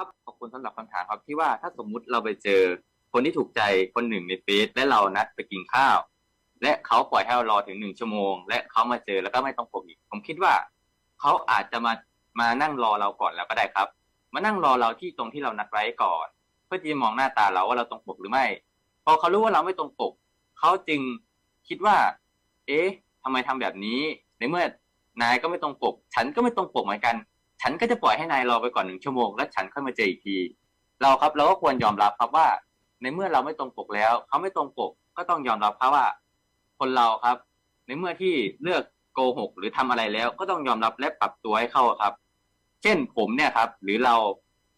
ครับขอบคุณสำหรับคำถามครับที่ว่าถ้าสมมุติเราไปเจอคนที่ถูกใจคนหนึ่งในเฟซและเรานัดไปกินข้าว และเขาปล่อยให้เรารอถึงหนึ่งชั่วโมง และเขามาเจอแล้วก็ไม่ต้องปกอีก ผมคิดว่าเขาอาจจะมามานั่งรอเราก่อนแล้วก็ได้ครับ มานั่งรอเราที่ตรงที่เรานัดไว้ก่อน เพื่อที่จะมองหน้าตาเราว่าเราตรงปกหรือไม่ พอเขารู้ว่าเราไม่ตรงปกเขาจึงคิดว่า เอ๊ะทำไมทำแบบนี้ในเมื่อนายก็ไม่ตรงปก ฉันก็ไม่ตรงปกเหมือนกัน ฉันก็จะปล่อยให้นายรอไปก่อนหนึ่งชั่วโมงแล้วฉันค่อยมาเจออีกที เราครับเราก็ควรยอมรับครับว่า ในเมื่อเราไม่ตรงปกแล้วเขาไม่ตรงปกก็ต้องยอมรับครับว่า คนเราครับ ในเมื่อที่เลือกโกหกหรือทำอะไรแล้วก็ต้องยอมรับและปรับตัวให้เข้าครับ เช่นผมเนี่ยครับ หรือเรา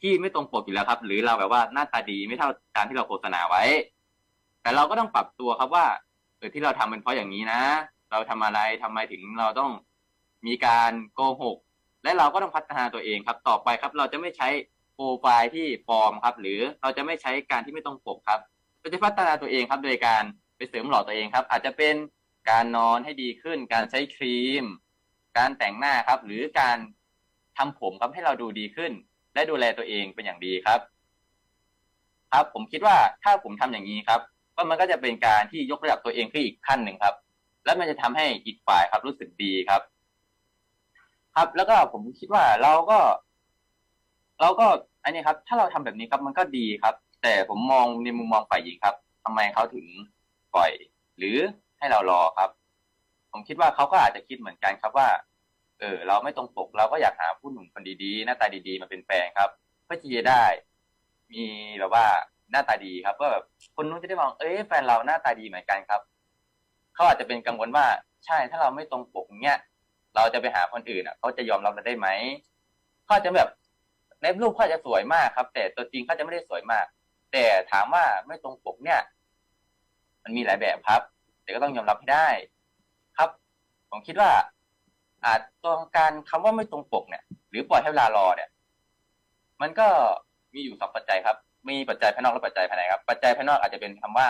ที่ไม่ตรงปกอยู่แล้วครับ หรือเราแบบว่าหน้าตาดีไม่เท่าตามที่เราโฆษณาไว้ แต่เราก็ต้องปรับตัวครับว่าเออที่เราทำเป็นเพราะอย่างนี้นะ เราทำอะไรทำไมถึงเราต้องมีการโกหก และเราก็ต้องพัฒนาตัวเองครับ ต่อไปครับ เราจะไม่ใช้โปรไฟล์ที่ปลอมครับ หรือเราจะไม่ใช้การที่ไม่ตรงปกครับเราจะพัฒนาตัวเองครับ โดยการไปเสริมหล่อตัวเองครับ อาจจะเป็นการนอนให้ดีขึ้น การใช้ครีม การแต่งหน้าครับ หรือการทำผมครับให้เราดูดีขึ้น และดูแลตัวเองเป็นอย่างดีครับ ครับ ผมคิดว่าถ้าผมทำอย่างนี้ครับ ก็มันก็จะเป็นการที่ยกระดับตัวเองขึ้นอีกขั้นหนึ่งครับ และมันจะทำให้อีกฝ่ายครับรู้สึกดีครับ ครับ แล้วก็ผมคิดว่าเราก็ เราก็ อันนี้ครับ ถ้าเราทำแบบนี้ครับ มันก็ดีครับ แต่ผมมองในมุมมองฝ่ายหญิงครับทำไมเขาถึงปล่อย หรือให้เรารอครับ ผมคิดว่าเขาก็อาจจะคิดเหมือนกันครับว่า เออ เราไม่ตรงปกเราก็อยากหาผู้หนุ่มคนดีๆ หน้าตาดีๆมาเป็นแฟนครับเพื่อที่จะได้ มีแบบว่าหน้าตาดีครับเพื่อแบบคนนู้นจะได้มองเอ้ยแฟนเราหน้าตาดีเหมือนกันครับ เขาอาจจะเป็นกังวลว่า ใช่ถ้าเราไม่ตรงปกเนี้ย เราจะไปหาคนอื่นอะเขาจะยอมรับเราได้ไหมเขาอาจะแบบในรูปเขาอาจะสวยมากครับ แต่ตัวจริงเขาจะไม่ได้สวยมาก แต่ถามว่าไม่ตรงปกเนี่ย มันมีหลายแบบครับ แต่ก็ต้องยอมรับให้ได้ ครับ ผมคิดว่า อาจตรงการคำว่าไม่ตรงปกเนี่ย หรือปล่อยให้เวลารอเนี่ย มันก็มีอยู่สองปัจจัยครับ มีปัจจัยภายนอกและปัจจัยภายในครับ ปัจจัยภายนอกอาจจะเป็นคำว่า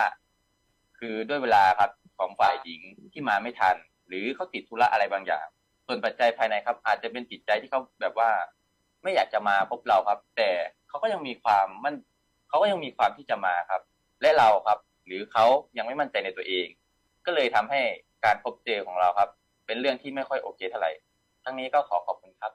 คือด้วยเวลาครับของฝ่ายหญิงที่มาไม่ทัน หรือเขาติดธุระอะไรบางอย่าง ส่วนปัจจัยภายในครับ อาจจะเป็นจิตใจที่เขาแบบว่า ไม่อยากจะมาพบเราครับ แต่เขาก็ยังมีความมันเขาก็ยังมีความที่จะมาครับ และเราครับ หรือเขายังไม่มั่นใจในตัวเอง ก็เลยทำให้การพบเจอของเราครับ เป็นเรื่องที่ไม่ค่อยโอเคเท่าไหร่ทั้งนี้ก็ขอขอบคุณครับ